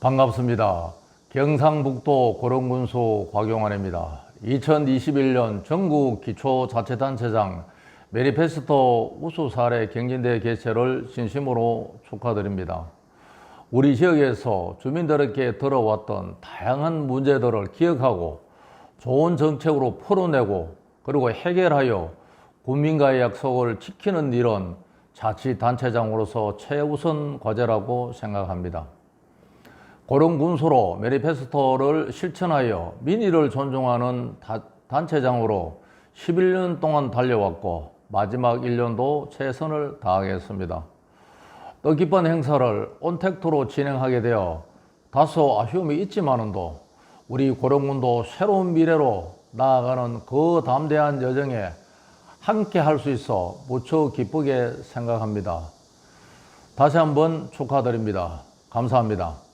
반갑습니다. 경상북도 고령군수 곽용환입니다. 2021년 전국 기초자치단체장 메리페스토 우수 사례 경진대 개최를 진심으로 축하드립니다. 우리 지역에서 주민들에게 들어왔던 다양한 문제들을 기억하고 좋은 정책으로 풀어내고 그리고 해결하여 국민과의 약속을 지키는 일은 자치단체장으로서 최우선 과제라고 생각합니다. 고령군수로 메리페스토를 실천하여 민의를 존중하는 다- 단체장으로 11년 동안 달려왔고 마지막 1년도 최선을 다하겠습니다. 뜻깊은 행사를 온택트로 진행하게 되어 다소 아쉬움이 있지만은도 우리 고령군도 새로운 미래로 나아가는 그 담대한 여정에 함께 할 수 있어 무척 기쁘게 생각합니다. 다시 한번 축하드립니다. 감사합니다.